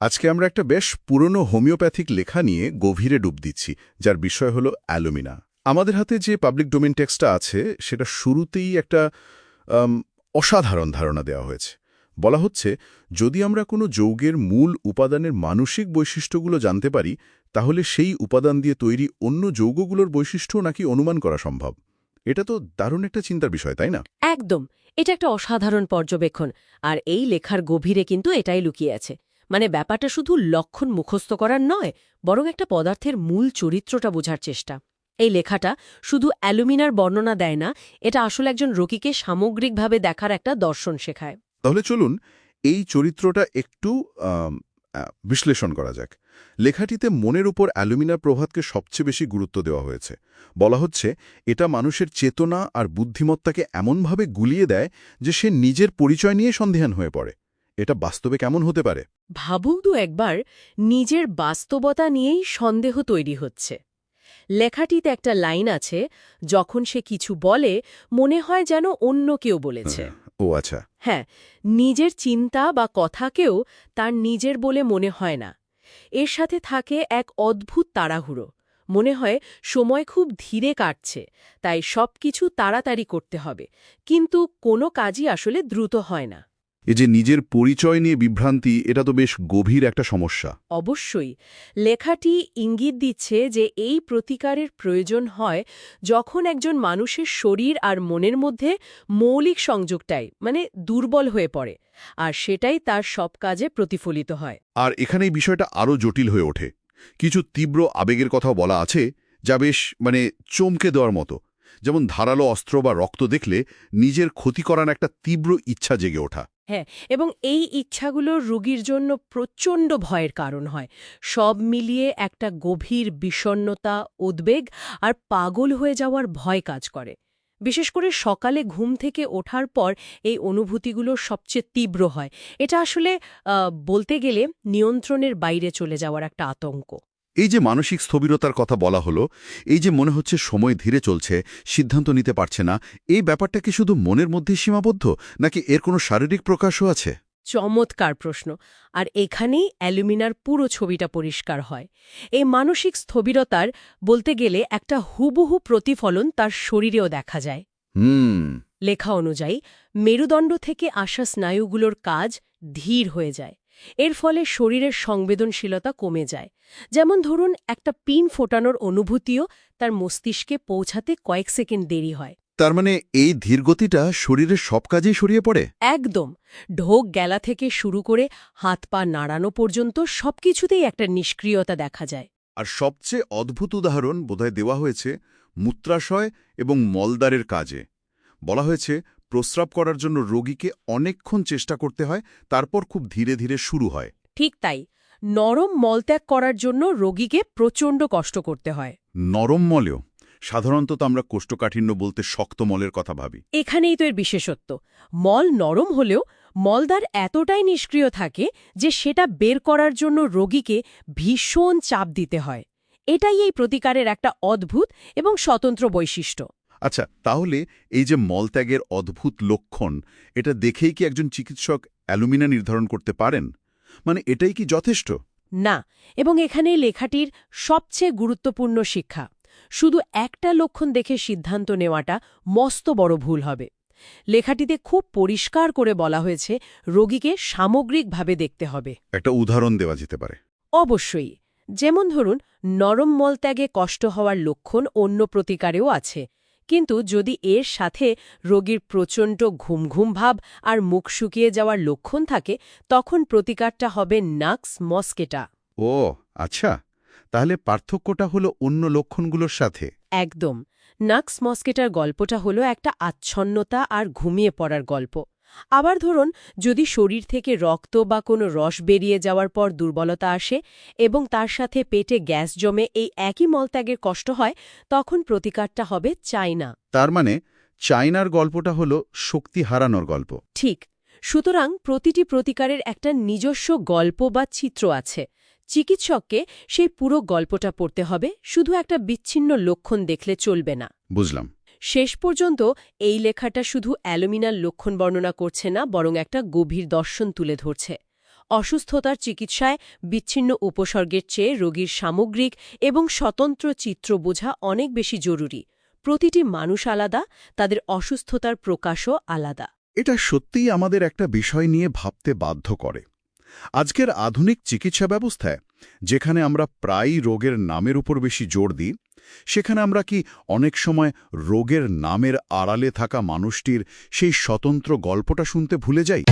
আজকে আমরা একটা বেশ পুরনো হোমিওপ্যাথিক লেখা নিয়ে গভীরে ডুব দিচ্ছি, যার বিষয় হলো অ্যালুমিনা। আমাদের হাতে যে পাবলিক ডোমেন টেক্সটটা আছে, সেটা শুরুতেই একটা অসাধারণ ধারণা দেওয়া হয়েছে। বলা হচ্ছে, যদি আমরা কোনো যৌগের মূল উপাদানের মানসিক বৈশিষ্ট্যগুলো জানতে পারি, তাহলে সেই উপাদান দিয়ে তৈরি অন্য যৌগগুলোর বৈশিষ্ট্য নাকি অনুমান করা সম্ভব। এটা তো দারুণ একটা চিন্তার বিষয়, তাই না? একদম। এটা একটা অসাধারণ পর্যবেক্ষণ, আর এই লেখার গভীরে কিন্তু এটাই লুকিয়ে আছে। মানে ব্যাপারটা শুধু লক্ষণ মুখস্থ করার নয়, বরং একটা পদার্থের মূল চরিত্রটা বোঝার চেষ্টা। এই লেখাটা শুধু অ্যালুমিনার বর্ণনা দেয় না, এটা আসলে একজন রোগীকে সামগ্রিকভাবে দেখার একটা দর্শন শেখায়। তাহলে চলুন এই চরিত্রটা একটু বিশ্লেষণ করা যাক। লেখাটিতে মনের উপর অ্যালুমিনার প্রভাতকে সবচেয়ে বেশি গুরুত্ব দেওয়া হয়েছে। বলা হচ্ছে, এটা মানুষের চেতনা আর বুদ্ধিমত্তাকে এমনভাবে গুলিয়ে দেয় যে সে নিজের পরিচয় নিয়ে সন্দেহান হয়ে পড়ে। এটা বাস্তবে কেমন হতে পারে? ভাবুক তো একবার নিজের বাস্তবতা নিয়েই সন্দেহ তৈরি হচ্ছে। লেখাটিতে একটা লাইন আছে যখন সে কিছু বলে মনে হয় যেন অন্য কেউ বলেছে। ও আচ্ছা। হ্যাঁ নিজের চিন্তা বা কথাকেও তার নিজের বলে মনে হয় না। এর সাথে থাকে এক অদ্ভুত তাড়াহুড়ো। মনে হয় সময় খুব ধীরে কাটছে তাই সব কিছু তাড়াতাড়ি করতে হবে। কিন্তু কোনো কাজই আসলে দ্রুত হয় না। এ যে নিজের পরিচয় নিয়ে বিভ্রান্তি এটা তো বেশ গভীর একটা সমস্যা। অবশ্যই। লেখাটি ইঙ্গিত দিচ্ছে যে এই প্রতিকারের প্রয়োজন হয় যখন একজন মানুষের শরীর আর মনের মধ্যে মৌলিক সংযোগটাই মানে দুর্বল হয়ে পড়ে আর সেটাই তার সব কাজে প্রতিফলিত হয়। আর এখানে এই বিষয়টা আরও জটিল হয়ে ওঠে। কিছু তীব্র আবেগের কথাও বলা আছে যা বেশ মানে চমকে দেওয়ার মতো। যেমন ধারালো অস্ত্র বা রক্ত দেখলে নিজের ক্ষতি করার একটা তীব্র ইচ্ছা জেগে ওঠা। হ্যাঁ এবং এই ইচ্ছাগুলো রোগীর জন্য প্রচণ্ড ভয়ের কারণ হয়। সব মিলিয়ে একটা গভীর বিষণ্নতা উদ্বেগ আর পাগল হয়ে যাওয়ার ভয় কাজ করে। বিশেষ করে সকালে ঘুম থেকে ওঠার পর এই অনুভূতিগুলো সবচেয়ে তীব্র হয়। এটা আসলে বলতে গেলে নিয়ন্ত্রণের বাইরে চলে যাওয়ার একটা আতঙ্ক। এই যে মানসিক স্থবিরতার কথা বলা হলো এই যে মনে হচ্ছে সময় ধীরে চলছে সিদ্ধান্ত নিতে পারছে না এই ব্যাপারটা কি শুধু মনের মধ্যেই সীমাবদ্ধ নাকি এর কোনো শারীরিক প্রকাশও আছে? চমৎকার প্রশ্ন। আর এখানেই অ্যালুমিনার পুরো ছবিটা পরিষ্কার হয়। এই মানসিক স্থবিরতার বলতে গেলে একটা হুবহু প্রতিফলন তার শরীরেও দেখা যায়। হুম। লেখা অনুযায়ী মেরুদণ্ড থেকে আসা স্নায়ুগুলোর কাজ ধীর হয়ে যায়। এর ফলে শরীরের সংবেদনশীলতা কমে যায়। যেমন ধরুন একটা পিন ফোটানোর অনুভূতিও তার মস্তিষ্কে পৌঁছাতে কয়েক সেকেন্ড দেরি হয়। তার মানে এই ধীরগতিটা শরীরের সব কাজেই সরিয়ে পড়ে? একদম। ঢোক গেলা থেকে শুরু করে হাত পা নাড়ানো পর্যন্ত সবকিছুতেই একটা নিষ্ক্রিয়তা দেখা যায়। আর সবচেয়ে অদ্ভুত উদাহরণ বোধহয় দেওয়া হয়েছে মূত্রাশয় এবং মলদারের কাজে। বলা হয়েছে প্রস্রাব করার জন্য রোগীকে অনেকক্ষণ চেষ্টা করতে হয় তারপর খুব ধীরে ধীরে শুরু হয়। ঠিক তাই নরম মলত্যাগ করার জন্য রোগীকে প্রচণ্ড কষ্ট করতে হয়। নরম মলেও সাধারণত তো আমরা কোষ্ঠকাঠিন্য বলতে শক্ত মলের কথা ভাবি। এখানেই তো এর বিশেষত্ব। মল নরম হলেও মলদার এতটাই নিষ্ক্রিয় থাকে যে সেটা বের করার জন্য রোগীকে ভীষণ চাপ দিতে হয়। এটাই এই প্রতিকারের একটা অদ্ভুত এবং স্বতন্ত্র বৈশিষ্ট্য। আচ্ছা তাহলে এই যে মলত্যাগের অদ্ভুত লক্ষণ এটা দেখেই কি একজন চিকিৎসক অ্যালুমিনা নির্ধারণ করতে পারেন? মানে এটাই কি যথেষ্ট? না এবং এখানেই লেখাটির সবচেয়ে গুরুত্বপূর্ণ শিক্ষা শুধু একটা লক্ষণ দেখে সিদ্ধান্ত নেওয়াটা মস্ত বড় ভুল হবে। লেখাটিতে খুব পরিষ্কার করে বলা হয়েছে রোগীকে সামগ্রিকভাবে দেখতে হবে। একটা উদাহরণ দেওয়া যেতে পারে। অবশ্যই যেমন ধরুন নরম মলত্যাগে কষ্ট হওয়ার লক্ষণ অন্য প্রতিকারেও আছে কিন্তু যদি এর সাথে রোগীর প্রচণ্ড ঘুমঘুম ঘুম ভাব আর মুখ শুকিয়ে যাওয়ার লক্ষণ থাকে তখন প্রতিকারটা হবে নাক্স মস্কেটা। ও আচ্ছা। তাহলে পার্থক্যটা হলো অন্য লক্ষণগুলোর সাথে। একদম। নাক্স মস্কেটার গল্পটা হলো একটা আচ্ছন্নতা আর ঘুমিয়ে পড়ার গল্প। আবার ধরুন যদি শরীর থেকে রক্ত বা কোনো রস বেরিয়ে যাওয়ার পর দুর্বলতা আসে এবং তার সাথে পেটে গ্যাস জমে এই একই মলত্যাগের কষ্ট হয় তখন প্রতিকারটা হবে চাইনা। তার মানে চায়নার গল্পটা হলো শক্তি হারানোর গল্প। ঠিক। সুতরাং প্রতিটি প্রতিকারের একটা নিজস্ব গল্প বা চিত্র আছে। চিকিৎসককে সেই পুরো গল্পটা পড়তে হবে শুধু একটা বিচ্ছিন্ন লক্ষণ দেখলে চলবে না। বুঝলাম। শেষ পর্যন্ত এই লেখাটা শুধু অ্যালুমিনার লক্ষণ বর্ণনা করছে না, বরং একটা গভীর দর্শন তুলে ধরছে। অসুস্থতার চিকিৎসায় বিচ্ছিন্ন উপসর্গের চেয়ে রোগীর সামগ্রিক এবং স্বতন্ত্র চিত্র বোঝা অনেক বেশি জরুরি। প্রতিটি মানুষ আলাদা, তাদের অসুস্থতার প্রকাশও আলাদা। এটা সত্যিই আমাদের একটা বিষয় নিয়ে ভাবতে বাধ্য করে। আজকের আধুনিক চিকিৎসা ব্যবস্থায়, যেখানে আমরা প্রায়ই রোগের নামের উপর বেশি জোর দিই সেখানে আমরা কি অনেক সময় রোগের নামের আড়ালে থাকা মানুষটির সেই স্বতন্ত্র গল্পটা শুনতে ভুলে যাই?